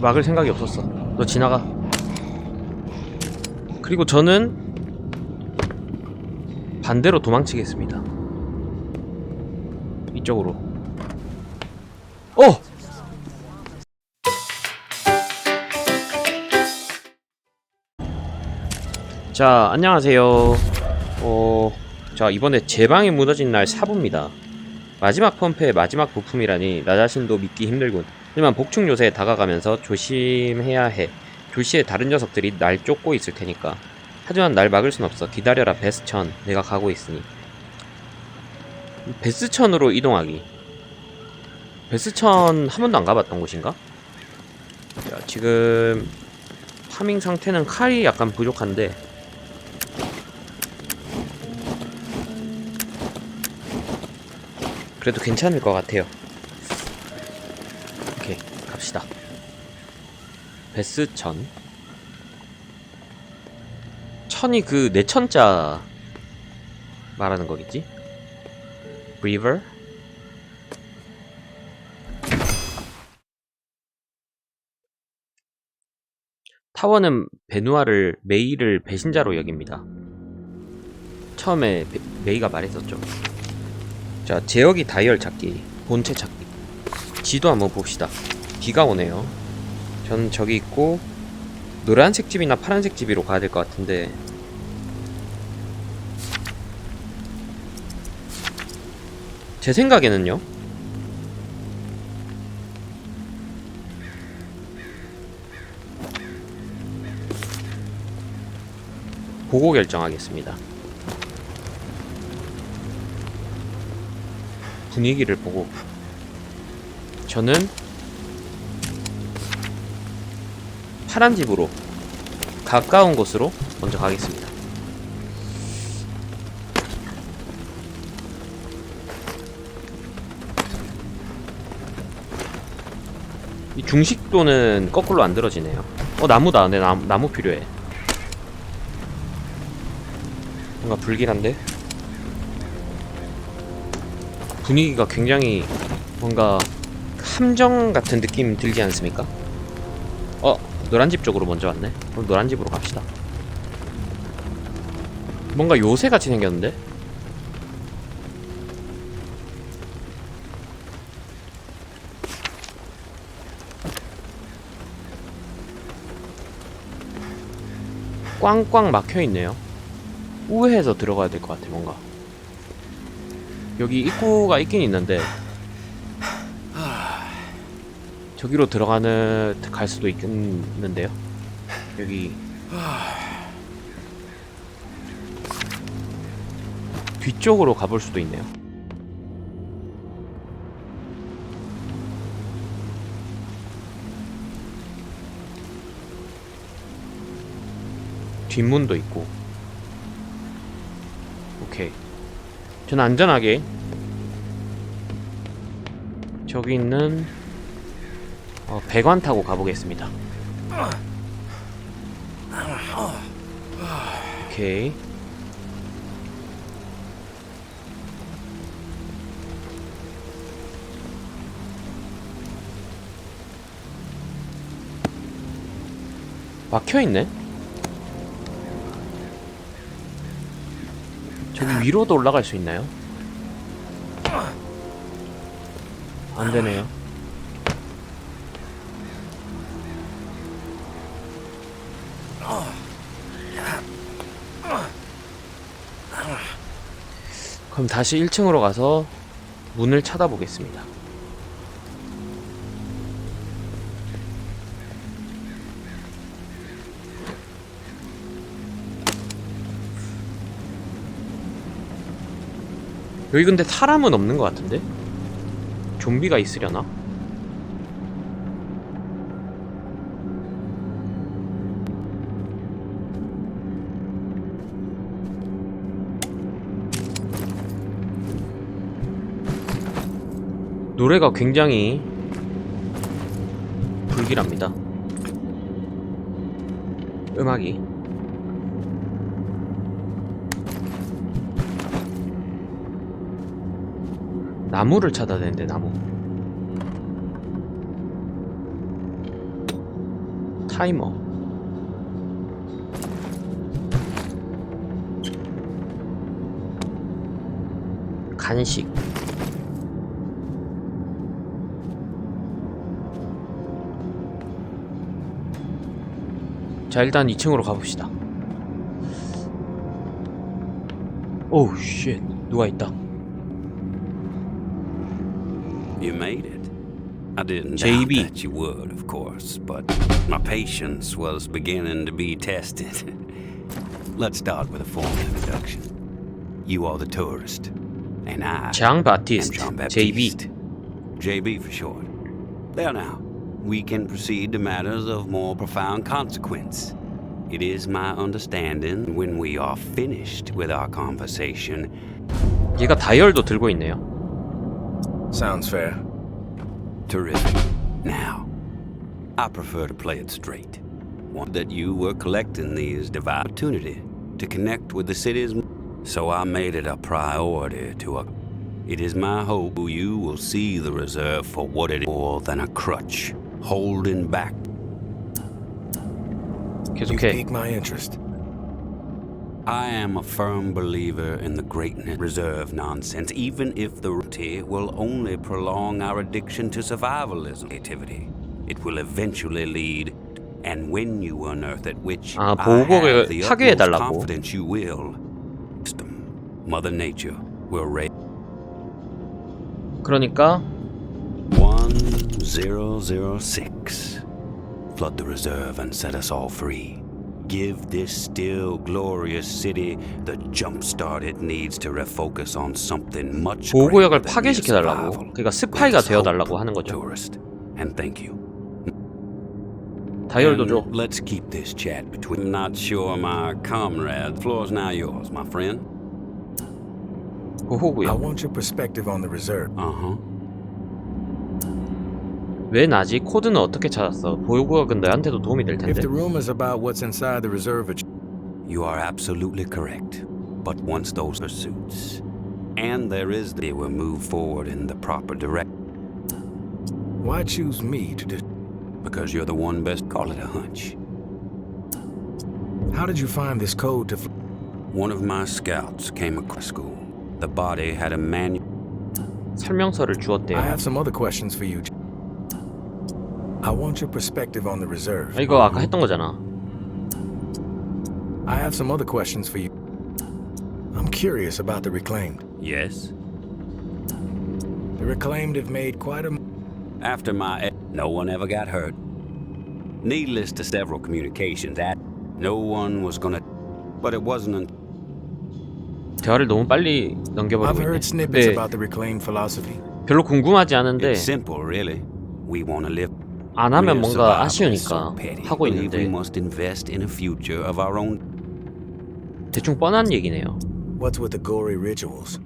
막을 생각이 없었어. 너 지나가. 그리고 저는 반대로 도망치겠습니다. 이쪽으로. 어! 자, 안녕하세요. 어, 자, 이번에 제 방이 무너진 날 4부입니다. 마지막 펌프의 마지막 부품이라니 나 자신도 믿기 힘들군. 하지만 복충 요새에 다가가면서 조심해야 해. 조시에 다른 녀석들이 날 쫓고 있을 테니까. 하지만 날 막을 순 없어. 기다려라, 베스천. 내가 가고 있으니. 베스천으로 이동하기. 베스천 한 번도 안 가봤던 곳인가? 자, 지금 파밍 상태는 칼이 약간 부족한데 그래도 괜찮을 것 같아요. 오케이, 갑시다. 베스천. 천이 그 내천자 말하는 거겠지? 리버? 타워는 베누아를 메이를 배신자로 여깁니다. 처음에 베- 메이가 말했었죠. 자, 제어기 다이얼 찾기, 본체 찾기. 지도 한번 봅시다. 비가 오네요. 전 저기 있고 노란색 집이나 파란색 집으로 가야 될 것 같은데 제 생각에는요. 보고 결정하겠습니다. 분위기를 보고 저는 파란 집으로 가까운 곳으로 먼저 가겠습니다. 이 중식도는 거꾸로 안 들어지네요. 어 나무다. 내 나무, 나무 필요해. 뭔가 불길한데? 분위기가 굉장히 뭔가 함정 같은 느낌 들지 않습니까? 어, 노란 집 쪽으로 먼저 왔네. 그럼 노란 집으로 갑시다. 뭔가 요새 같이 생겼는데? 꽝꽝 막혀 있네요. 우회해서 들어가야 될 것 같아, 뭔가. 여기 입구가 있긴 있는데 저기로 들어가는 갈 수도 있겠는데요. 여기 뒤쪽으로 가볼 수도 있네요. 뒷문도 있고. 오케이. 저는 안전하게 저기 있는 어, 배관 타고 가보겠습니다. 오케이. 막혀 있네. 저기 위로도 올라갈 수 있나요? 안 되네요. 그럼 다시 1층으로 가서 문을 찾아보겠습니다. 여기 근데 사람은 없는 것 같은데? 좀비가 있으려나? 노래가 굉장히 불길합니다. 음악이. 나무를 찾아야 되는데 나무 타이머 간식 자 일단 2층으로 가봅시다 오우 쉣 누가 있다 You made it. I didn't JB. doubt that you would, of course, but my patience was beginning to be tested. Let's start with a formal introduction. You are the tourist, and I 장 am Jean JB Baptiste. JB for short. There now, we can proceed to matters of more profound consequence. It is my understanding when we are finished with our conversation, 얘가 다이얼도 들고 있네요 Sounds fair. Terrific. Now, I prefer to play it straight. One that you were collecting these divine opportunity to connect with the city's. So I made it a priority to a. It is my hope you will see the reserve for what it is more than a crutch, holding back. You 계속해 piqued my interest. I am a firm believer in the greatness reserve nonsense, even if the reality will only prolong our addiction to survivalism activity. It will eventually lead, and when you unearth it, which 아, I 보호국을 have the 파괴해달라고. utmost confidence you will, system, Mother Nature will raise 그러니까 1006. Flood the reserve and set us all free. Give this still glorious city the jumpstart it needs to refocus on something much 보호구역을 greater than mere 파괴시켜달라고 survival. 그러니까 스파이가 Let us hope, 되어달라고 하는 거죠 Tourist, and thank you. 다이얼도 And 줘 Let's keep this chat between. Not sure, my comrade. The floor's now yours, my friend. I 보호구역 want your perspective on the reserve. Uh huh. 왜 나지? 코드는 어떻게 찾았어? 보호구역은 너한테도 도움이 될 If 텐데 the rumors about what's inside the reserve are tr- You are absolutely correct. But once those pursuits, and there is, they will move forward in the proper direction. why choose me to do? Because you're the one best. Call it a hunch. How did you find this code to? F- One of my scouts came across school. The body had a manual. 설명서를 I 주었대요 have some other questions for you. I want your perspective on the reserve. 아, 이거 아까 했던 거잖아 I have some other questions for you. I'm curious about the reclaimed. Yes. The reclaimed have made quite a. After my, e- no one ever got hurt. Needless to several communications, that no one was gonna. But it wasn't until. 대화를 너무 빨리 I've 넘겨버리고 heard 있네 snippets 네, about the reclaimed philosophy. 별로 궁금하지 않은데 It's simple, really. We want to live. 안 하면 We're 뭔가 survivors, so 아쉬우니까 petty. 하고 Believe we 있는데 must invest in a future of our own. 대충 뻔한 얘기네요 What's with the gory rituals?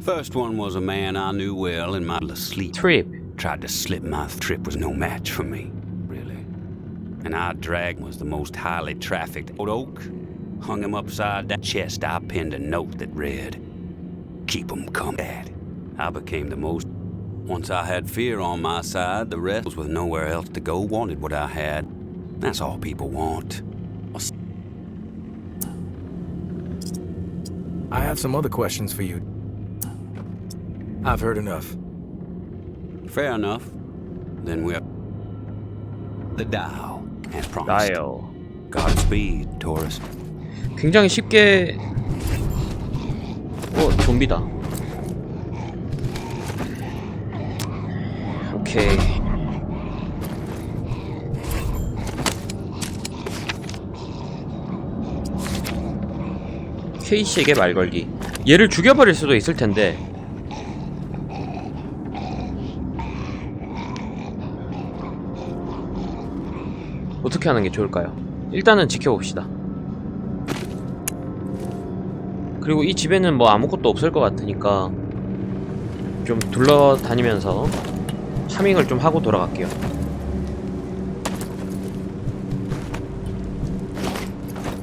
First one was a man I knew well in my sleep. 트립 Tried to slip my trip was no match for me, really. And I dragged was the most highly trafficked old oak. Hung him upside that chest. I pinned a note that read, "Keep 'em come." Dad. I became the most. Once I had fear on my side, the rest was with nowhere else to go. Wanted what I had. That's all people want. I have some other questions for you. I've heard enough. Fair enough. Then we're the dial as promised. 나요 Godspeed, tourist. 굉장히 쉽게 어 좀비다 오케이. 케이씨에게 말 걸기. 얘를 죽여버릴 수도 있을 텐데. 어떻게 하는 게 좋을까요? 일단은 지켜봅시다. 그리고 이 집에는 뭐 아무것도 없을 것 같으니까 좀 둘러다니면서 파밍을 좀 하고 돌아갈게요.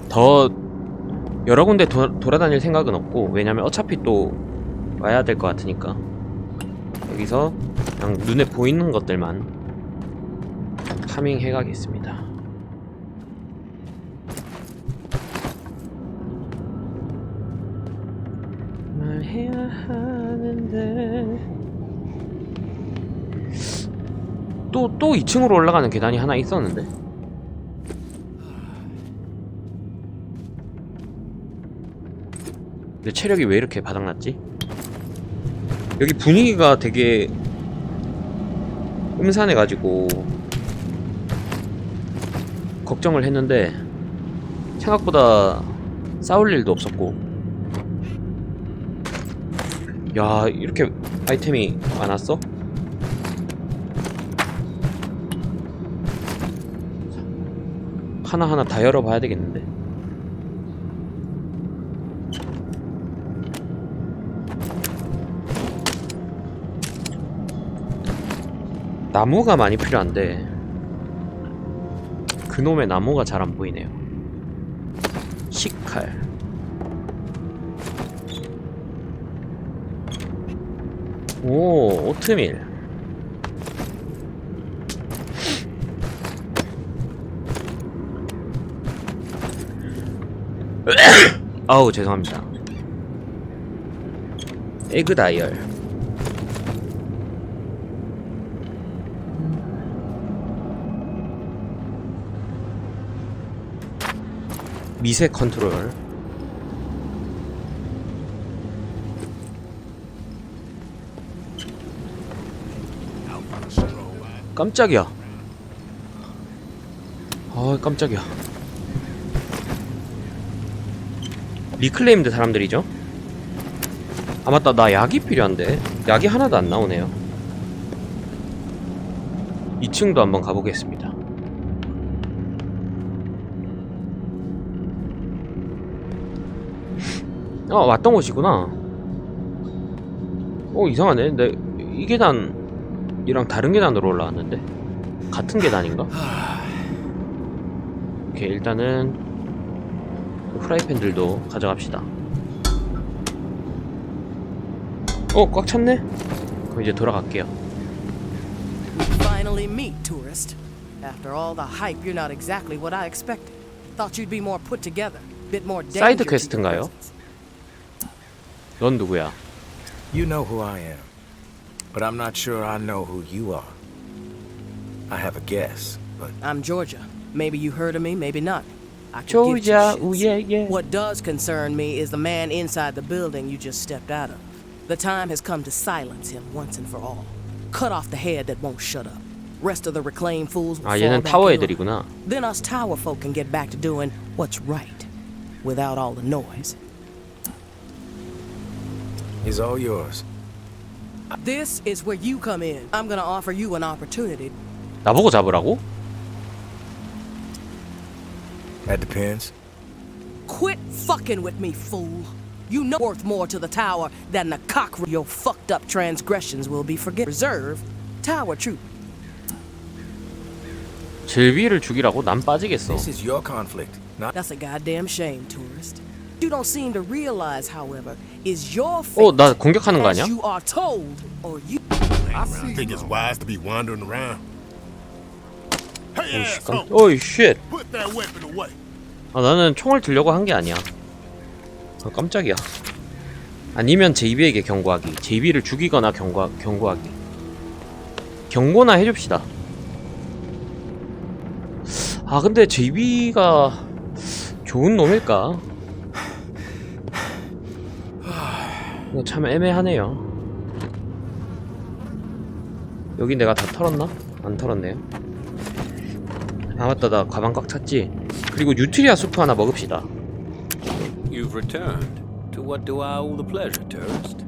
더 여러 군데 도, 돌아다닐 생각은 없고 왜냐면 어차피 또 와야 될 것 같으니까. 여기서 그냥 눈에 보이는 것들만 타밍 해 가겠습니다. 말해야 하는데. 또 또 2층으로 올라가는 계단이 하나 있었는데 근데 체력이 왜 이렇게 바닥났지? 여기 분위기가 되게 음산해가지고 걱정을 했는데 생각보다 싸울 일도 없었고 야 이렇게 아이템이 많았어? 하나하나 다 열어봐야 되겠는데. 나무가 많이 필요한데 그놈의 나무가 잘 안 보이네요. 식칼. 오 오트밀 아우 죄송합니다. 에그 다이얼. 미세 컨트롤. 깜짝이야. 아 깜짝이야 리클레임드 사람들이죠? 아 맞다. 나 약이 필요한데. 약이 하나도 안 나오네요. 2층도 한번 가보겠습니다. 아 왔던 곳이구나. 어 이상하네. 내 이 계단이랑 다른 계단으로 올라왔는데. 같은 계단인가? 오케이 일단은 프라이팬들도 가져갑시다 어 꽉 찼네? 그럼 이제 돌아갈게요 Finally meet, tourist. After all the hype, you're not exactly what I expected. Thought you'd be more put together, bit more danger 사이드 퀘스트인가요? 넌 누구야? You know who I am. But I'm not sure I know who you are. I have a guess, but I'm Georgia. Maybe you heard of me, maybe not. I could give two 조자 shits. 우예예 What does concern me is the man inside the building you just stepped out of. The time has come to silence him once and for all. Cut off the head that won't shut up. Rest of the reclaimed fools will 아 fall 얘는 back 타워 in line. 애들이구나 Then us tower folk can get back to doing what's right, without all the noise. it's all yours. This is where you come in. I'm gonna offer you an opportunity. 나보고 잡으라고? That depends. Quit fucking with me, fool. You know worth more to the tower than the cock. Your fucked up transgressions will be forgiven. Reserve, tower troop. 질비를 죽이라고 난 빠지겠어 This is your conflict, not That's a goddamn shame, tourist. You don't seem to realize, however, is your fate 어 나 공격하는 거 as 아니야? you are told, or you. I think it's wise to be wandering around. Hey, 오씨 깜... asshole, 어이 쉣 put that weapon away. 아, 나는 총을 들려고 한 게 아니야. 아, 깜짝이야. 아니면 JB에게 경고하기. JB를 죽이거나 경고, 경고하기. 경고나 해줍시다. 아, 근데 JB가 좋은 놈일까? 참 애매하네요. 여기 내가 다 털었나? 안 털었네요. 아, 맞다. 나 가방 꽉 찼지? 그리고 뉴트리아 수프 하나 먹읍시다. You've returned. To what do I owe the pleasure, tourist?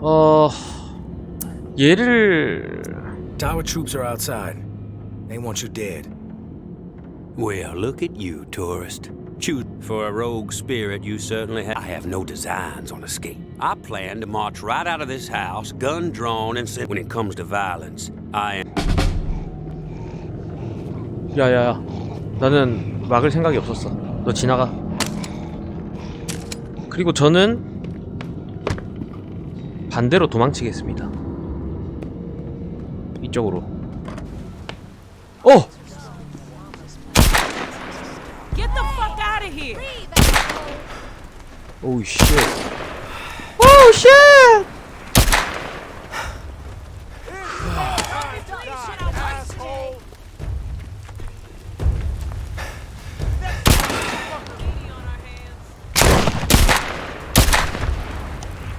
어... 얘를... Tower troops are outside. They want you dead. Well, look at you, tourist. Choose for a rogue spirit, you certainly have. I have no designs on escape. I plan to march right out of this house, gun drawn, and say, when it comes to violence, I am. 야야야. 나는 막을 생각이 없었어. 너 지나가. 그리고 저는 반대로 도망치겠습니다. 이쪽으로. 어! Get the fuck out of here. 오우 쉣. 쉣.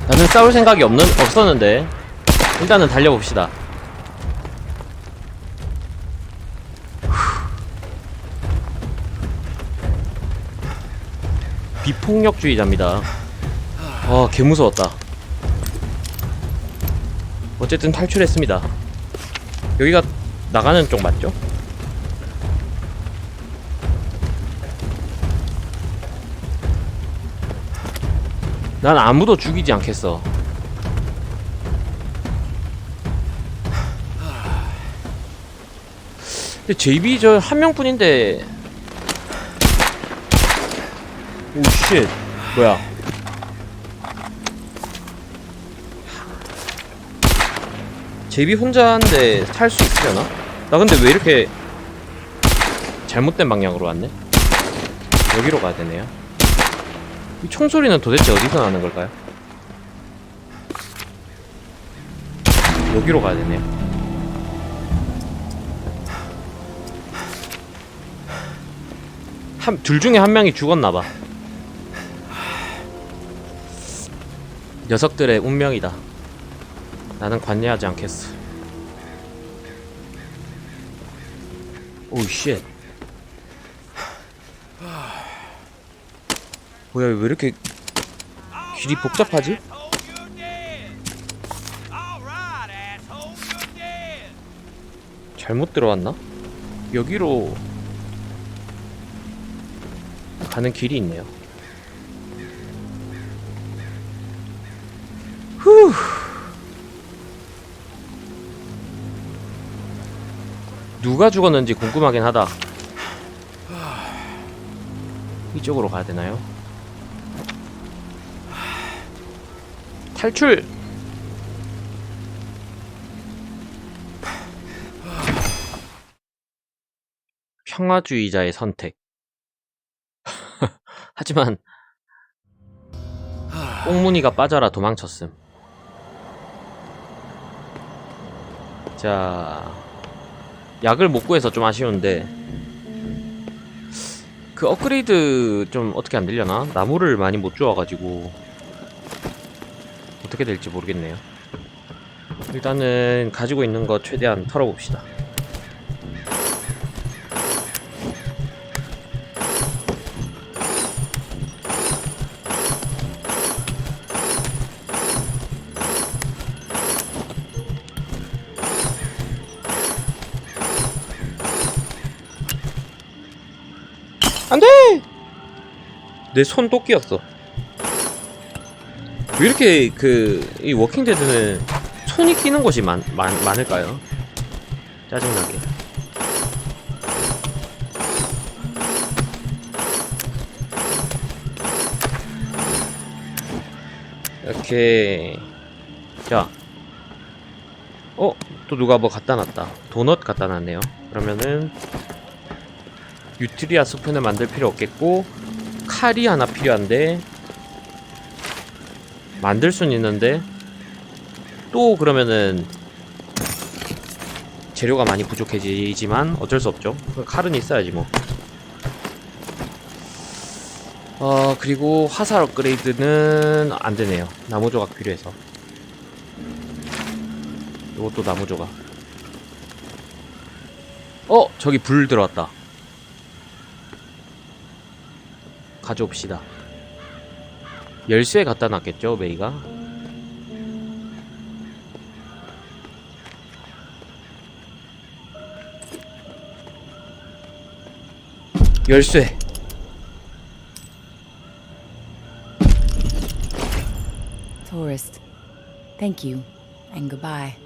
나는 싸울 생각이 없는 없었는데 일단은 달려봅시다. 비폭력주의자입니다. 아, 개 무서웠다. 어쨌든 탈출했습니다. 여기가 나가는 쪽 맞죠? 난 아무도 죽이지 않겠어. 근데 JB 저 한 명뿐인데 오 쉣 뭐야 제비 혼자인데 탈 수 있으려나? 나 근데 왜 이렇게 잘못된 방향으로 왔네? 여기로 가야 되네요 이 총소리는 도대체 어디서 나는 걸까요? 여기로 가야 되네요 한, 둘 중에 한 명이 죽었나봐 녀석들의 운명이다 나는 관여하지 않겠어. 오우 쉣. 뭐야 왜 이렇게 길이 복잡하지? 잘못 들어왔나? 여기로 가는 길이 있네요. 후. 누가 죽었는지 궁금하긴 하다. 이쪽으로 가야 되나요? 탈출! 평화주의자의 선택. 하지만 꽁무니가 빠져라 도망쳤음. 자, 약을 못 구해서 좀 아쉬운데 그 업그레이드 좀 어떻게 안 되려나? 나무를 많이 못 주워가지고 어떻게 될지 모르겠네요. 일단은 가지고 있는 거 최대한 털어봅시다. 내 손 또 끼었어. 왜 이렇게 그 이 워킹 데드는 손이 끼는 곳이 많, 많, 많을까요? 짜증나게. 이렇게 자 어? 또 누가 뭐 갖다 놨다 도넛 갖다 놨네요 그러면은 유트리아 스푼을 만들 필요 없겠고 칼이 하나 필요한데 만들 순 있는데 또 그러면은 재료가 많이 부족해지지만 어쩔 수 없죠 칼은 있어야지 뭐 어, 그리고 화살 업그레이드는 안 되네요. 나무 조각 필요해서. 이것도 나무 조각. 어, 저기 불 들어왔다. 가져옵시다. 열쇠 갖다 놨겠죠, 메이가? 열쇠. Tourist, thank you, and goodbye.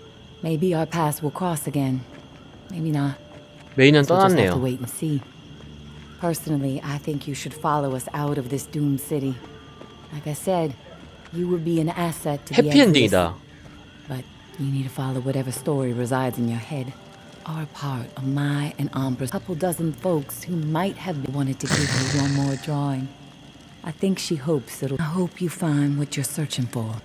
Maybe our paths will cross again. Maybe not. 메이는 So we'll just have to 떠났네요. wait and see. Personally, I think you should follow us out of this doomed city. Like I said, you would be an asset to the Exodus, 해피엔딩이다. but you need to follow whatever story resides in your head. are part of my and Ambra's couple dozen folks who might have wanted to give you one more drawing. I think she hopes it'll. I hope you find what you're searching for.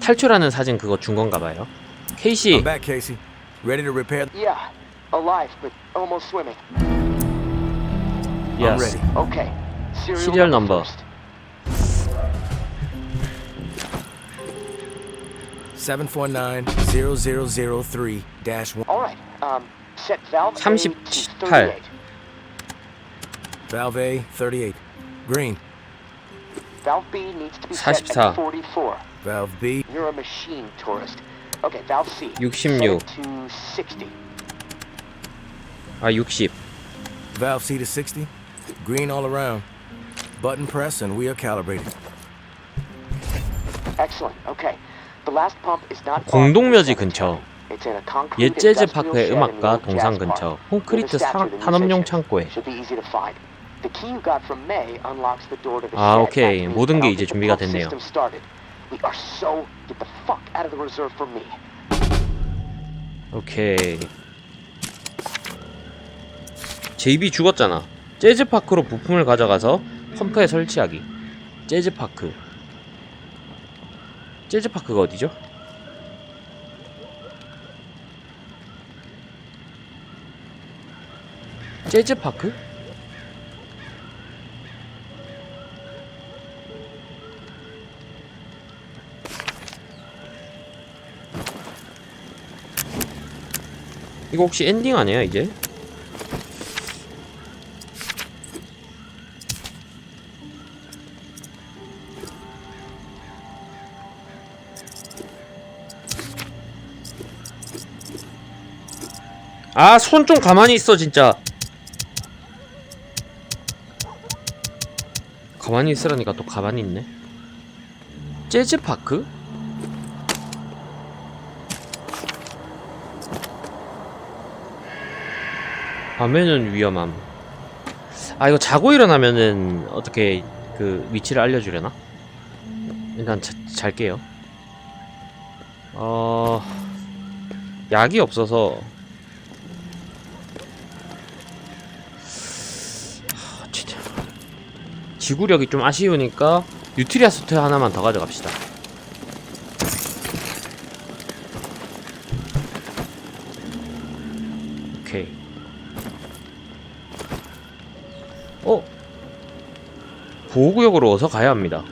탈출하는 사진 그거 준 건가 봐요. 케이시 I'm back, Casey. Ready to repair? Yeah, alive, but almost swimming. I'm yes. ready. Okay. Serial, Serial number. first. Seven four nine zero zero zero three dash one. All right. Um, set valve A to 38. 38. Valve A thirty eight. Green. Valve B needs to be set 44. at 44. Valve B. You're a machine tourist. Okay, valve C. 66. Set it to 60. 아 60. Valve C to sixty. Green all around. Button press and we are calibrated. Excellent. Okay. The last pump is not 공동묘지 근처. It's in a concrete 옛 재즈 industrial 파크의 shed in the 음악가 old 동상 jazz 근처 park. 콘크리트 With a 사- statue of the 탄업용 musician. 창고에 Should be easy to find. The key you got from May unlocks the door to the 아, shed. 오케이. Means 모든 게 I'll 이제 get the 준비가 pump 됐네요. system started. We are so get the fuck out of the reserve for me. 오케이. 제이비 죽었잖아. 재즈 파크로 부품을 가져가서 펌프에 설치하기. 재즈 파크. 재즈 파크가 어디죠? 재즈 파크? 이거 혹시 엔딩 아니야 이제? 아 손 좀 가만히 있어 진짜 가만히 있으라니까 또 가만히 있네 재즈파크? 밤에는 위험함. 아 이거 자고 일어나면은 어떻게 그 위치를 알려주려나? 일단 자, 잘게요. 어 약이 없어서 하, 진짜 지구력이 좀 아쉬우니까 뉴트리아 수트 하나만 더 가져갑시다. 오케이. 어? 보호구역으로 어서 가야 합니다.